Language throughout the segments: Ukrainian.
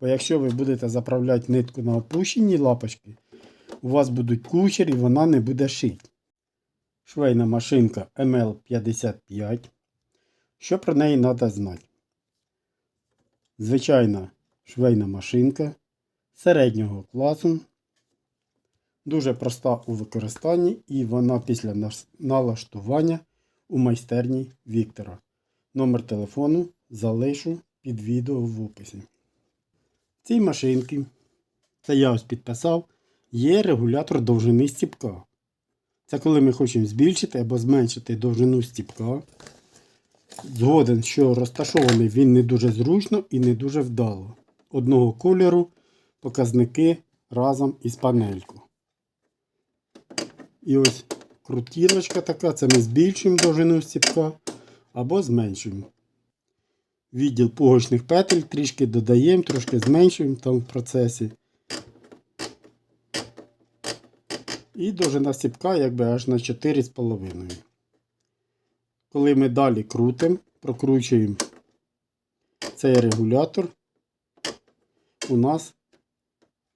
Бо якщо ви будете заправляти нитку на опущені лапочки, у вас будуть кучері і вона не буде шити. Швейна машинка ML55. Що про неї треба знати? Звичайна швейна машинка середнього класу. Дуже проста у використанні і вона після налаштування у майстерні Віктора. Номер телефону залишу під відео в описі. Цій машинці, це я ось підписав, є регулятор довжини стіпка. Це коли ми хочемо збільшити або зменшити довжину стіпка. Згоден, що розташований він не дуже зручно і не дуже вдало. Одного кольору показники разом із панелькою. І ось крутілочка така, це ми збільшуємо довжину стіпка або зменшуємо. Відділ пуговичних петель трішки додаємо, трошки зменшуємо там в процесі. І довжина стіпка якби аж на 4,5. Коли ми далі крутимо, прокручуємо цей регулятор, у нас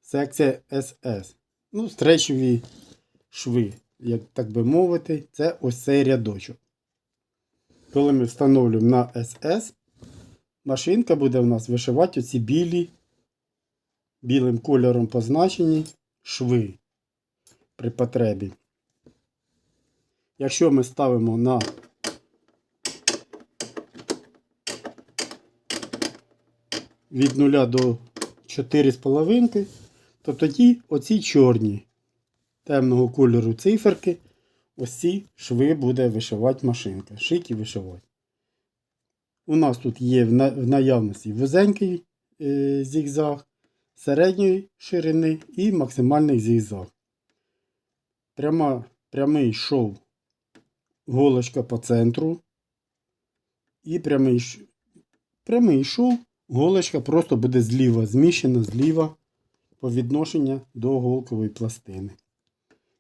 секція SS. Ну, стречові шви, як так би мовити, це ось цей рядочок. Коли ми встановлюємо на SS, машинка буде у нас вишивати оці білі, білим кольором позначені шви при потребі. Якщо ми ставимо на від 0 до 4,5, то тоді оці чорні темного кольору циферки, ось ці шви буде вишивати машинка. І вишивати. У нас тут є в наявності вузенький е, зігзаг, середньої ширини і максимальний зігзаг. Пряма, прямий шов голочка по центру. І прямий, прямий шов, голочка просто буде зліва, зміщена зліва по відношенню до голкової пластини.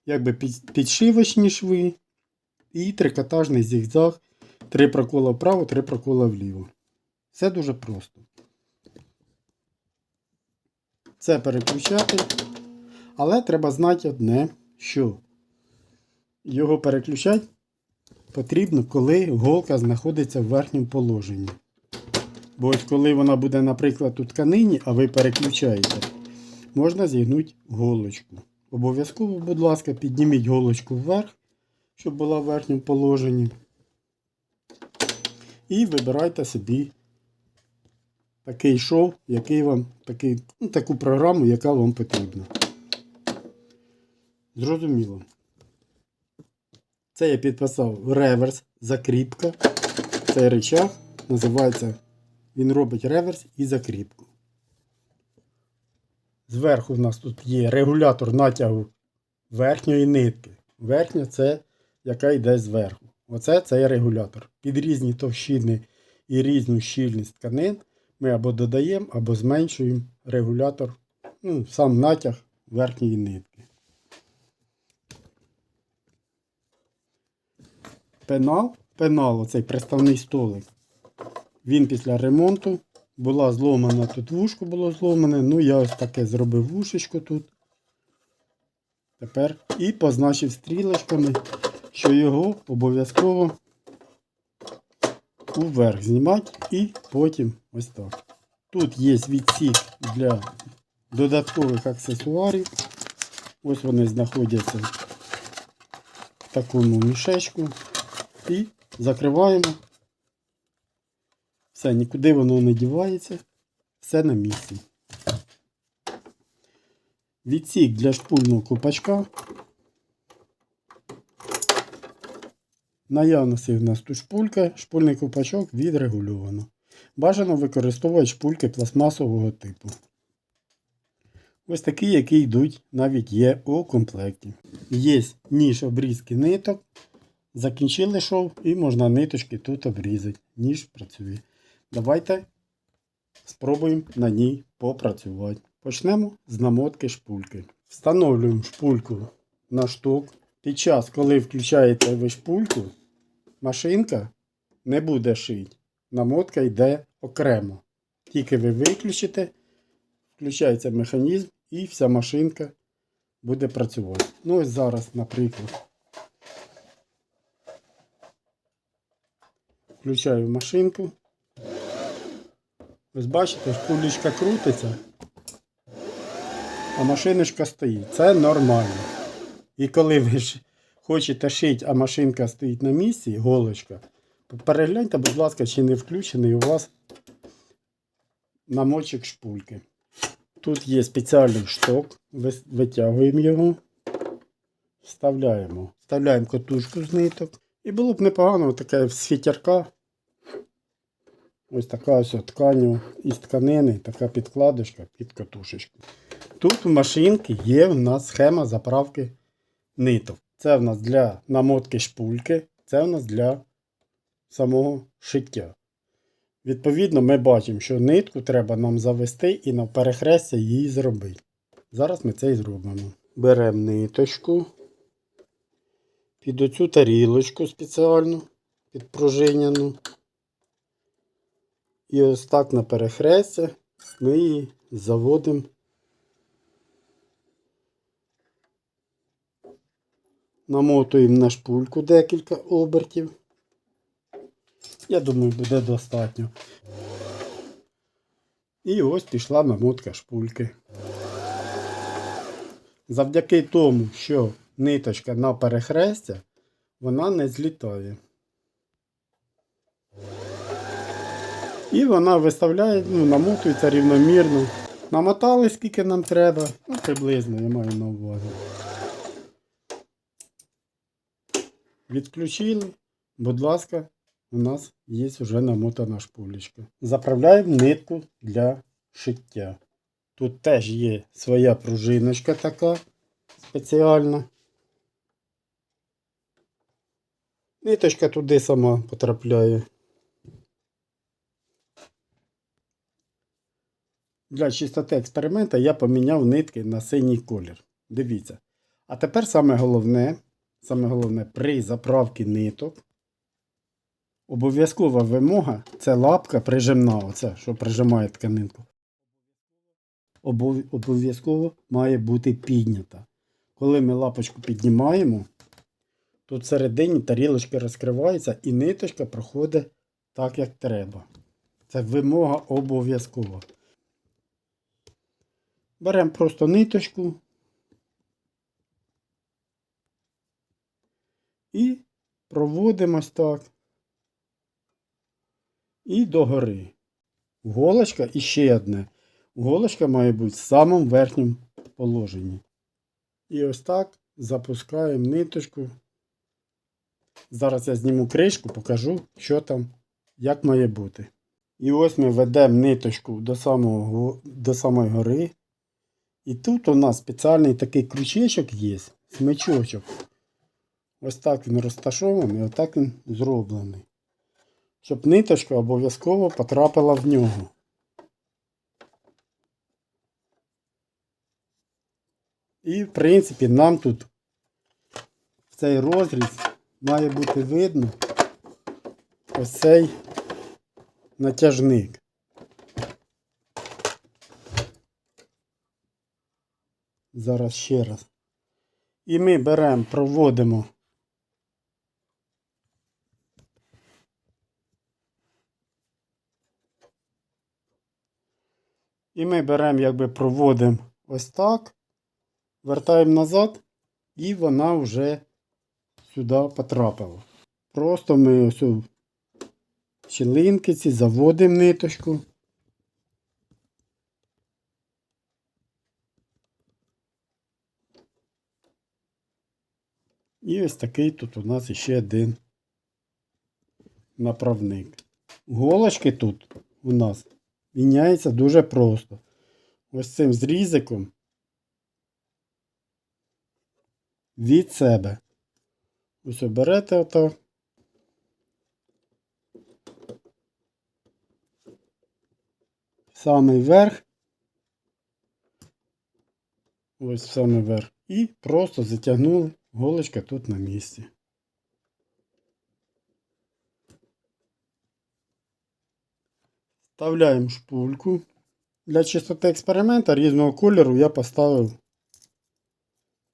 Якби підшивочні шви і трикотажний зігзаг. Три прокола вправо, три прокола вліво. Все дуже просто. Це переключати. Але треба знати одне, що його переключати потрібно, коли голка знаходиться в верхньому положенні. Бо ось коли вона буде, наприклад, у тканині, а ви переключаєте, можна зігнути голочку. Обов'язково, будь ласка, підніміть голочку вверх, щоб була в верхньому положенні. І вибирайте собі такий шов, який вам, такий, ну, таку програму, яка вам потрібна. Зрозуміло. Це я підписав реверс, закріпка. Цей речах називається, він робить реверс і закріпку. Зверху в нас тут є регулятор натягу верхньої нитки. Верхня це яка йде зверху. Оце цей регулятор. Під різні товщини і різну щільність тканин ми або додаємо, або зменшуємо регулятор, ну, сам натяг верхньої нитки. Пенал, пенал, оцей приставний столик. Він після ремонту була зломана тут вушко було зломане. Ну, я ось таке зробив вушечко тут. Тепер і позначив стрілочками, що його обов'язково уверх знімати і потім ось так. Тут є відсік для додаткових аксесуарів. Ось вони знаходяться в такому мішечку. І закриваємо. Все, нікуди воно не дівається. Все на місці. Відсік для шпульного копачка. Наявності в нас тут шпулька, шпульний копачок відрегульовано. Бажано використовувати шпульки пластмасового типу. Ось такі, які йдуть, навіть є у комплекті. Є ніж обрізки ниток. Закінчили шов і можна ниточки тут обрізати. Ніж працює. Давайте спробуємо на ній попрацювати. Почнемо з намотки шпульки. Встановлюємо шпульку на шток. Під час, коли включаєте ви шпульку, машинка не буде шити. Намотка йде окремо. Тільки ви виключите, включається механізм і вся машинка буде працювати. Ну ось зараз, наприклад. Включаю машинку. Ось бачите, кулечка крутиться, а машиночка стоїть. Це нормально. І коли ви ж хочете шити, а машинка стоїть на місці, голочка, перегляньте, будь ласка, чи не включений у вас намочок шпульки. Тут є спеціальний шток, витягуємо його, вставляємо. Вставляємо котушку з ниток. І було б непогано таке з. Ось така ось от ткань із тканини, така підкладочка під катушечку. Тут в машинці є в нас схема заправки ниток. Це в нас для намотки шпульки, це в нас для самого шиття. Відповідно, ми бачимо, що нитку треба нам завести і на перехрестя її зробити. Зараз ми це і зробимо. Беремо ниточку під оцю тарілочку спеціальну, підпружиняну. І ось так на перехрестя ми її заводимо. Намотуємо на шпульку декілька обертів. Я думаю, буде достатньо. І ось пішла намотка шпульки. Завдяки тому, що ниточка на перехрестя, вона не злітає. І вона виставляє, ну, намотується рівномірно. Намотали, скільки нам треба. Ну, приблизно, я маю на увазі. Відключили. Будь ласка, у нас є вже намотана шпулечка. Заправляємо нитку для шиття. Тут теж є своя пружиночка така спеціальна. Ниточка туди сама потрапляє. Для чистоти експеримента я поміняв нитки на синій колір. Дивіться. А тепер саме головне, саме головне при заправці ниток. Обов'язкова вимога це лапка прижимна, оце, що прижимає тканинку. Обов'язково має бути піднята. Коли ми лапочку піднімаємо, тут всередині тарілочка розкривається і ниточка проходить так, як треба. Це вимога обов'язкова. Беремо просто ниточку і проводимо ось так. І догори. Голочка і ще одне. Голочка має бути в самому верхньому положенні. І ось так запускаємо ниточку. Зараз я зніму кришку, покажу, що там, як має бути. І ось ми ведемо ниточку до, самого, до самої гори. І тут у нас спеціальний такий крючечок є, смичочок. Ось так він розташований, отак він зроблений. Щоб ниточка обов'язково потрапила в нього. І, в принципі, нам тут в цей розріз має бути видно ось цей натяжник. Зараз ще раз. І ми беремо, проводимо І ми беремо, якби проводимо ось так, вертаємо назад, і вона вже сюди потрапила. Просто ми ось у щілинки ці заводимо ниточку. І ось такий тут у нас ще один направник. Голочки тут у нас міняється дуже просто. Ось цим зрізиком від себе. Ось оберете отак. Самий верх. Ось самий верх. І просто затягнули голочка тут на місці. Вставляємо шпульку. Для чистоти експеримента різного кольору я поставив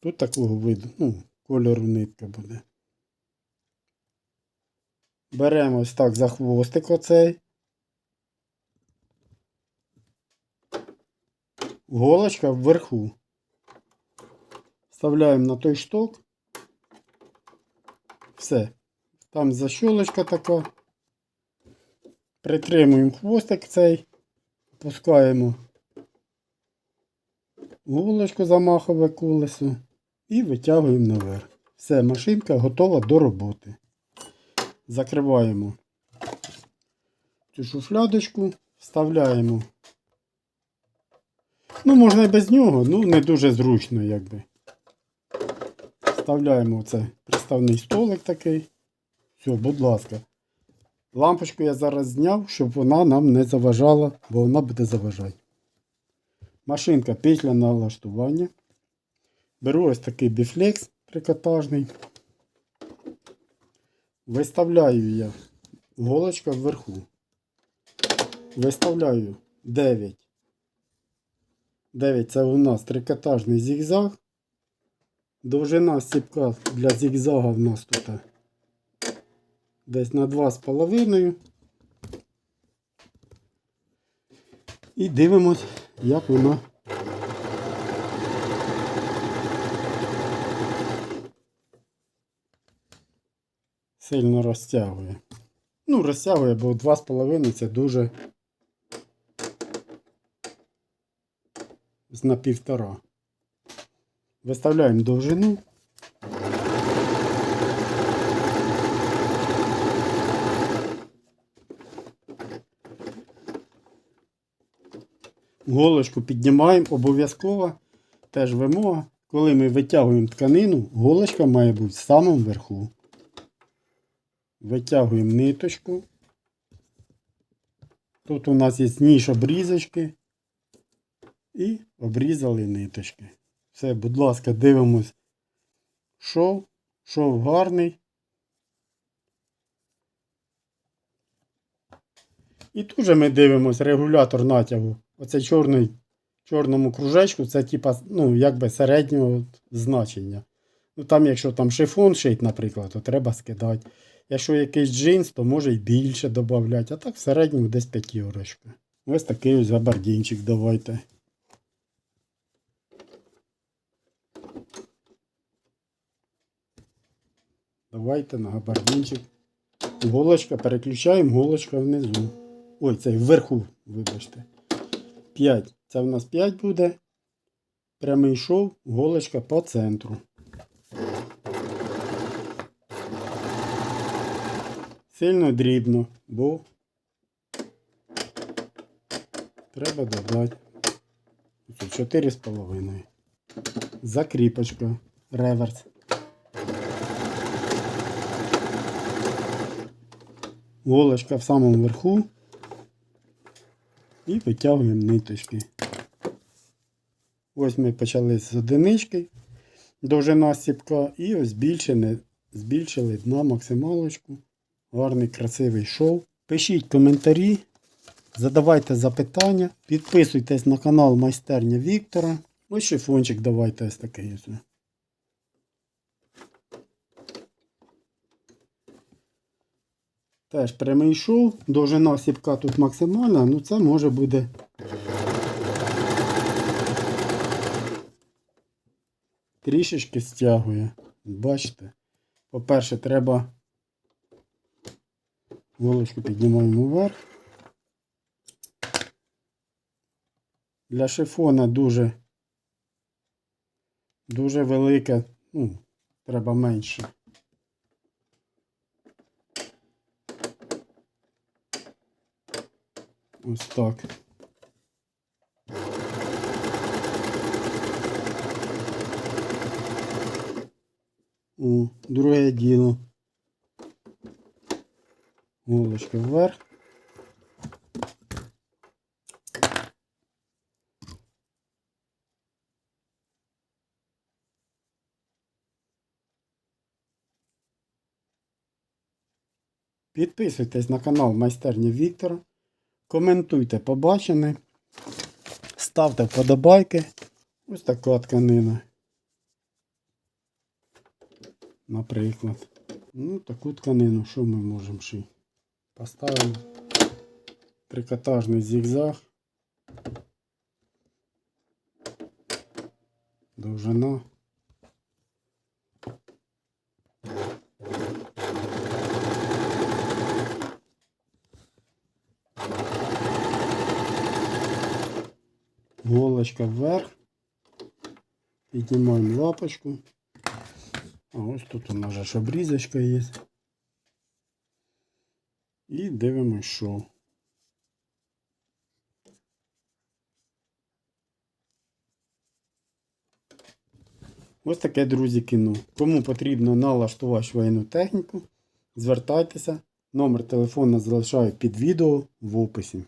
тут такого виду, ну, кольору нитка буде. Беремо ось так за хвостик оцей. Голочка вверху. Вставляємо на той шток. Все. Там защолочка така. Притримуємо хвостик цей. Пускаємо голочку замахове колесо і витягуємо наверх. Все, машинка готова до роботи. Закриваємо цю шуфлядочку, вставляємо. Ну, можна і без нього, ну не дуже зручно, якби. Вставляємо це приставний столик такий. Все, будь ласка. Лампочку я зараз зняв, щоб вона нам не заважала, бо вона буде заважати. Машинка після налаштування. Беру ось такий біфлекс трикотажний. Виставляю я голочка вверху. Виставляю 9. 9 це у нас трикотажний зігзаг. Довжина стіпка для зігзага в нас тут десь на 2,5. І дивимось, як вона. Сильно розтягує. Ну, розтягує, бо 2,5 це дуже на півтора. Виставляємо довжину. Голочку піднімаємо обов'язково. Теж вимога. Коли ми витягуємо тканину, голочка має бути в самому верху. Витягуємо ниточку. Тут у нас є ніж обрізочки. І обрізали ниточки. Все, будь ласка, дивимось. Шов. Шов гарний. І тут же ми дивимось регулятор натягу. Оце чорний, чорному кружечку, це типа, ну, якби середнього значення. Ну там, якщо там шифон шить, наприклад, то треба скидати. Якщо якийсь джинс, то може й більше додати. А так в середньому десь п'ятірочка. Ось такий ось габардінчик давайте. Давайте на габардінчик. Голочка, переключаємо, голочка внизу. Ой, це вверху, вибачте. 5. Це в нас 5 буде. Прямий шов, голочка по центру. Сильно дрібно, бо треба додати 4,5. Закріпочка. Реверс. Голочка в самому верху. І витягуємо ниточки. Ось ми почали з одинички, довжина стіпка, і ось збільшили, збільшили на максималочку. Гарний красивий шов. Пишіть коментарі, задавайте запитання, підписуйтесь на канал Майстерня Віктора. Ось шифончик давайте ось такий. Теж прямий шов, довжина сіпка тут максимальна, ну це може буде. Трішечки стягує. Бачите? По-перше, треба голочку піднімаємо вверх. Для шифона дуже дуже велике, ну, треба менше. Ось так. О, друге діло. Голочка вверх. Підписуйтесь на канал Майстерня Віктора. Коментуйте побачене. ставте вподобайки. Ось така тканина. Наприклад. Ну, таку тканину, що ми можемо ще? Поставимо трикотажний зігзаг. Довжина. Голочка вверх. Піднімаємо лапочку. А ось тут у нас же обрізочка є. І дивимось, що. Ось таке, друзі, кіно. Кому потрібно налаштувати швейну техніку, звертайтеся. Номер телефона залишаю під відео в описі.